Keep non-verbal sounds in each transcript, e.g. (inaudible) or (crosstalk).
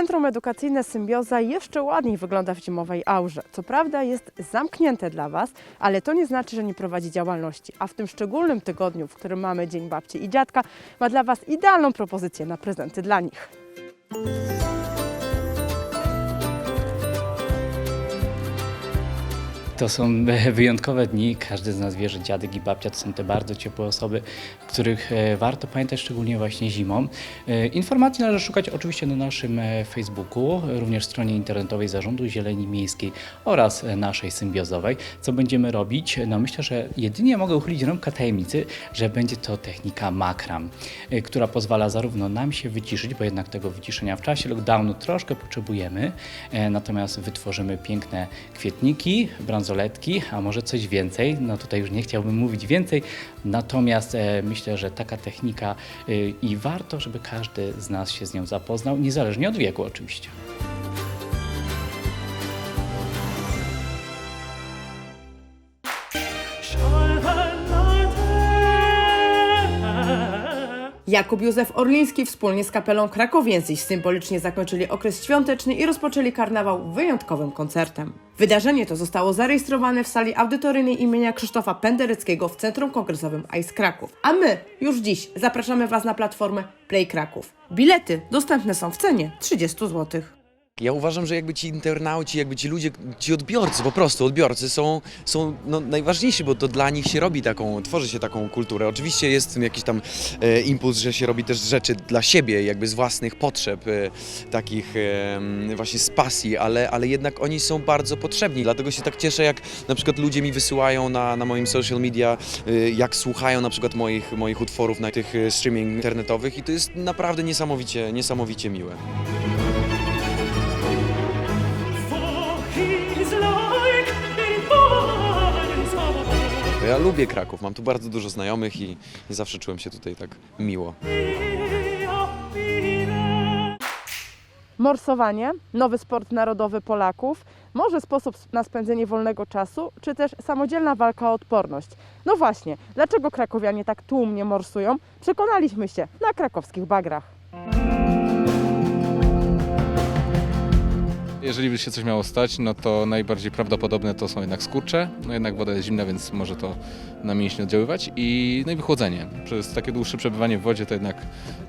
Centrum Edukacyjne Symbioza jeszcze ładniej wygląda w zimowej aurze. Co prawda jest zamknięte dla Was, ale to nie znaczy, że nie prowadzi działalności. A w tym szczególnym tygodniu, w którym mamy Dzień Babci i Dziadka, ma dla Was idealną propozycję na prezenty dla nich. To są (laughs) wyjątkowe dni. Każdy z nas wie, że dziadek i babcia to są te bardzo ciepłe osoby, których e, warto pamiętać szczególnie właśnie zimą. E, Informacji należy szukać oczywiście na naszym e, Facebooku, również stronie internetowej Zarządu Zieleni Miejskiej oraz naszej symbiozowej. Co będziemy robić? No myślę, że jedynie mogę uchylić rąbka tajemnicy, że będzie to technika makram, która pozwala zarówno nam się wyciszyć, bo jednak tego wyciszenia w czasie lockdownu troszkę potrzebujemy, natomiast wytworzymy piękne kwietniki, bransoletki, a może coś więcej. No tutaj już nie chciałbym mówić więcej, natomiast e, myślę, że taka technika e, i warto, żeby każdy z nas się z nią zapoznał, niezależnie od wieku oczywiście. Jakub Józef Orliński wspólnie z kapelą Krakowiensis symbolicznie zakończyli okres świąteczny i rozpoczęli karnawał wyjątkowym koncertem. Wydarzenie to zostało zarejestrowane w sali audytoryjnej imienia Krzysztofa Pendereckiego w Centrum Kongresowym ICE Kraków. A my już dziś zapraszamy Was na platformę Play Kraków. Bilety dostępne są w cenie 30 zł. Ja uważam, że jakby ci internauci, jakby ci ludzie, ci odbiorcy, po prostu odbiorcy są, są no, najważniejsi, bo to dla nich się robi taką, tworzy się taką kulturę. Oczywiście jest jakiś tam e, impuls, że się robi też rzeczy dla siebie, jakby z własnych potrzeb, e, takich e, właśnie z pasji, ale, ale jednak oni są bardzo potrzebni. Dlatego się tak cieszę, jak na przykład ludzie mi wysyłają na, na moim social media, e, jak słuchają na przykład moich, moich utworów na tych e, streaming internetowych i to jest naprawdę niesamowicie, niesamowicie miłe. Lubię Kraków, mam tu bardzo dużo znajomych i, i zawsze czułem się tutaj tak miło. Morsowanie, nowy sport narodowy Polaków, może sposób na spędzenie wolnego czasu, czy też samodzielna walka o odporność. No właśnie, dlaczego krakowianie tak tłumnie morsują? Przekonaliśmy się na krakowskich bagrach. Jeżeli by się coś miało stać, no to najbardziej prawdopodobne to są jednak skurcze. No jednak woda jest zimna, więc może to na mięśnie oddziaływać. I, no i wychłodzenie. Przez takie dłuższe przebywanie w wodzie to jednak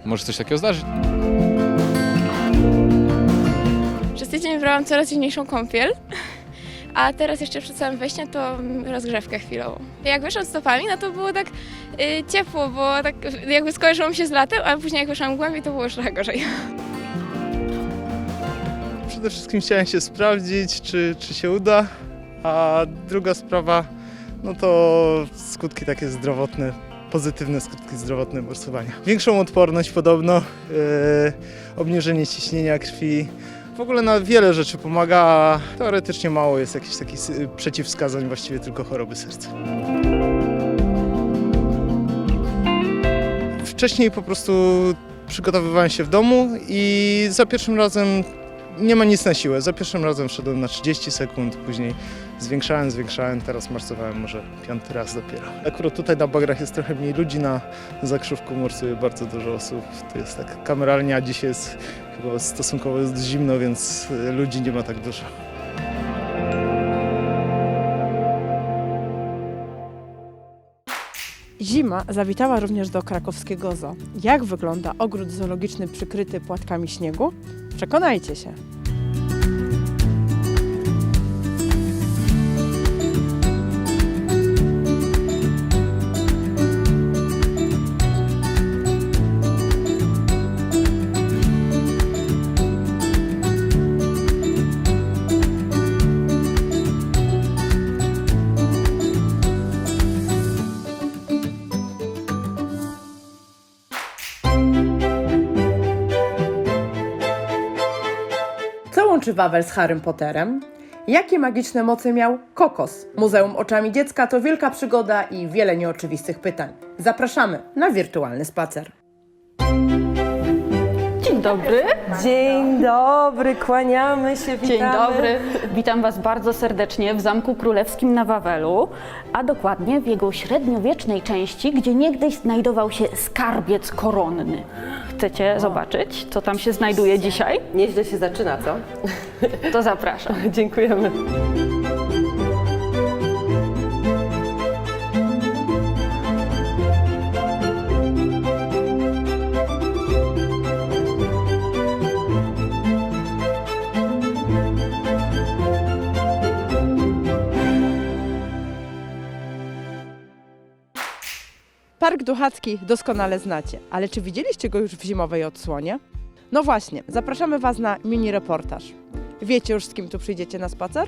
może coś takiego zdarzyć. Przez tydzień brałam coraz zimniejszą kąpiel, a teraz jeszcze przed samym wejściem to rozgrzewkę chwilową. Jak wyszłam stopami, no to było tak y, ciepło, bo tak jakby skojarzyło mi się z latem, a później jak wyszłam głębiej, to było już trochę gorzej. Przede wszystkim chciałem się sprawdzić, czy, czy się uda, a druga sprawa, no to skutki takie zdrowotne, pozytywne skutki zdrowotne morsowania. Większą odporność podobno, e, obniżenie ciśnienia krwi, w ogóle na wiele rzeczy pomaga, a teoretycznie mało jest jakichś takich sy- przeciwwskazań, właściwie tylko choroby serca. Wcześniej po prostu przygotowywałem się w domu i za pierwszym razem nie ma nic na siłę. Za pierwszym razem wszedłem na 30 sekund, później zwiększałem, zwiększałem, teraz marsowałem może piąty raz dopiero. Akurat tutaj na bagrach jest trochę mniej ludzi, na zakrzówku morsuje bardzo dużo osób. To jest tak kameralnie, a dzisiaj jest chyba stosunkowo jest zimno, więc ludzi nie ma tak dużo. Zima zawitała również do krakowskiego zoo. Jak wygląda ogród zoologiczny przykryty płatkami śniegu? Przekonajcie się. Łączy Wawel z Harrym Potterem? Jakie magiczne moce miał kokos? Muzeum Oczami Dziecka to wielka przygoda i wiele nieoczywistych pytań. Zapraszamy na wirtualny spacer. Dzień dobry. Dzień dobry, kłaniamy się, witamy. Dzień dobry. Witam Was bardzo serdecznie w Zamku Królewskim na Wawelu, a dokładnie w jego średniowiecznej części, gdzie niegdyś znajdował się skarbiec koronny. Chcecie zobaczyć, co tam się znajduje dzisiaj? Nieźle się zaczyna, co? To zapraszam. Dziękujemy. Park Duchacki doskonale znacie, ale czy widzieliście go już w zimowej odsłonie? No właśnie, zapraszamy Was na mini reportaż. Wiecie już z kim tu przyjdziecie na spacer?